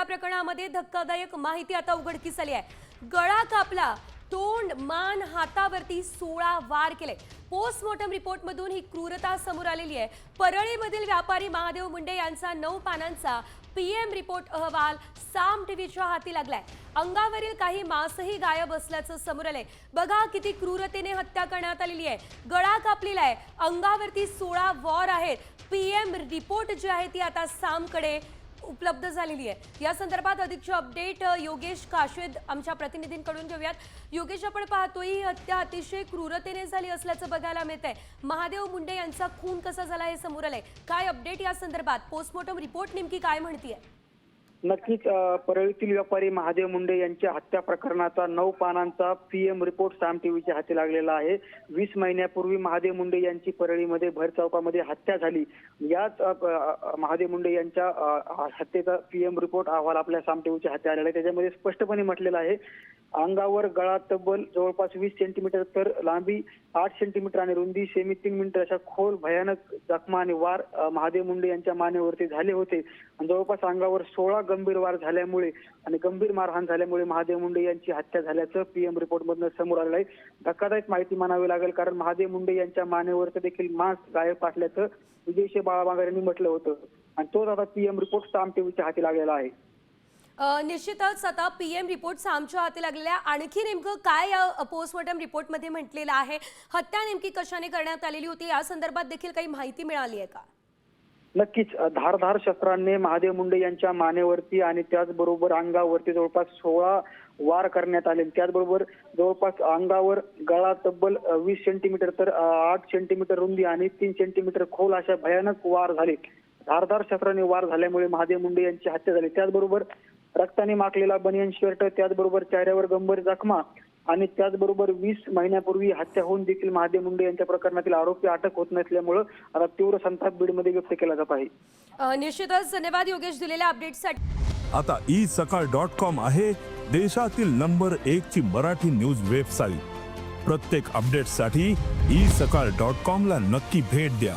हत्या प्रकरणामध्ये धक्कादायक माहिती आता उघडकीस आली आहे. गळा कापला तोंड मान हातावरती सोळा वार केले. पोस्टमॉर्टम रिपोर्टमधून ही क्रूरता समोर आलेली आहे. परळीमधील व्यापारी महादेव मुंडे यांचा नऊ पानांचा पीएम रिपोर्ट अहवाल साम टीव्हीच्या हाती लागलाय. अंगावरील काही मांसही गायब असल्याचं समोर आलंय. बघा किती क्रूरतेने हत्या करण्यात आलेली आहे. गळा कापलेला आहे. अंगावरती सोळा वॉर आहेत. पीएम रिपोर्ट जी आहे ती आता सामकडे उपलब्ध झालेली आहे. या संदर्भात अधिकचे अपडेट योगेश काशेद आमच्या प्रतिनिधींकडून घेऊयात. योगेश आपण पाहतोय ही हत्या अतिशय क्रूरतेने झाली असल्याचं बघायला मिळत आहे महादेव मुंडे यांचा खून कसा झाला हे समोर आलंय. काय अपडेट या संदर्भात? पोस्टमॉर्टम रिपोर्ट नेमकी काय म्हणतीये? नक्कीच परळीतील व्यापारी महादेव मुंडे यांच्या हत्या प्रकरणाचा नऊ पानांचा पीएम रिपोर्ट साम टीव्हीच्या हाती लागलेला आहे. वीस महिन्यापूर्वी महादेव मुंडे यांची परळीमध्ये भर चौकामध्ये हत्या झाली. याच महादेव मुंडे यांच्या हत्येचा पीएम रिपोर्ट अहवाल आपल्या साम टीव्हीच्या हाती आलेला आहे. त्याच्यामध्ये स्पष्टपणे म्हटलेलं आहे अंगावर गळा तब्बल जवळपास वीस सेंटीमीटर तर लांबी आठ सेंटीमीटर आणि रुंदी सेमी तीन मीटर अशा खोल भयानक जखमा आणि वार महादेव मुंडे यांच्या मानेवरती झाले होते. आणि जवळपास अंगावर सोळा गंभीर वार झाल्यामुळे आणि गंभीर मारहाण झाल्यामुळे महादेव मुंडे यांची हत्या झाल्याचं पीएम रिपोर्ट मधनं समोर आलं आहे. धक्कादायक माहिती म्हणावी लागेल कारण महादेव मुंडे यांच्या मानेवरचं देखील मांस गायब असल्याचं विजयशी बाळाबागर यांनी म्हटलं होतं. आणि तोच आता पीएम रिपोर्ट साम टीव्हीच्या हाती लागलेला आहे. निश्चितच आता पीएम रिपोर्ट आमच्या हाती लागलेल्या आणखी नेमकं काय या पोस्टमॉर्टम रिपोर्टमध्ये म्हटलेलं आहे? हत्या नेमकी कशाने करण्यात आलेली होती? या संदर्भात देखील काही माहिती मिळाली आहे का? नक्कीच धारधार शस्त्रांनी महादेव मुंडे यांच्या मानेवरती आणि त्याचबरोबर अंगावरती जवळपास सोळा वार करण्यात आले. त्याचबरोबर जवळपास अंगावर गळा तब्बल वीस सेंटीमीटर तर आठ सेंटीमीटर रुंदी आणि तीन सेंटीमीटर खोल अशा भयानक वार झाले. धारधार शस्त्राने वार झाल्यामुळे महादेव मुंडे यांची हत्या झाली. त्याचबरोबर रक्ताने माखलेला बनियन शर्ट त्याचबरोबर चेहऱ्यावर गंभीर जखमा आणि त्याचबरोबर वीस महिन्यापूर्वी हत्या होऊन देखील महादेव मुंडे यांच्या प्रकरणातील आरोपी अटक होत नसल्यामुळं आता तीव्र संताप बीडमध्ये व्यक्त केला जात आहे. निश्चितच धन्यवाद योगेश दिलेल्या अपडेटसाठी आता ई सकाळ डॉट कॉम आहे देशातील नंबर एक ची मराठी न्यूज वेबसाईट. प्रत्येक अपडेटसाठी ई सकाळ डॉट कॉम ला नक्की भेट द्या.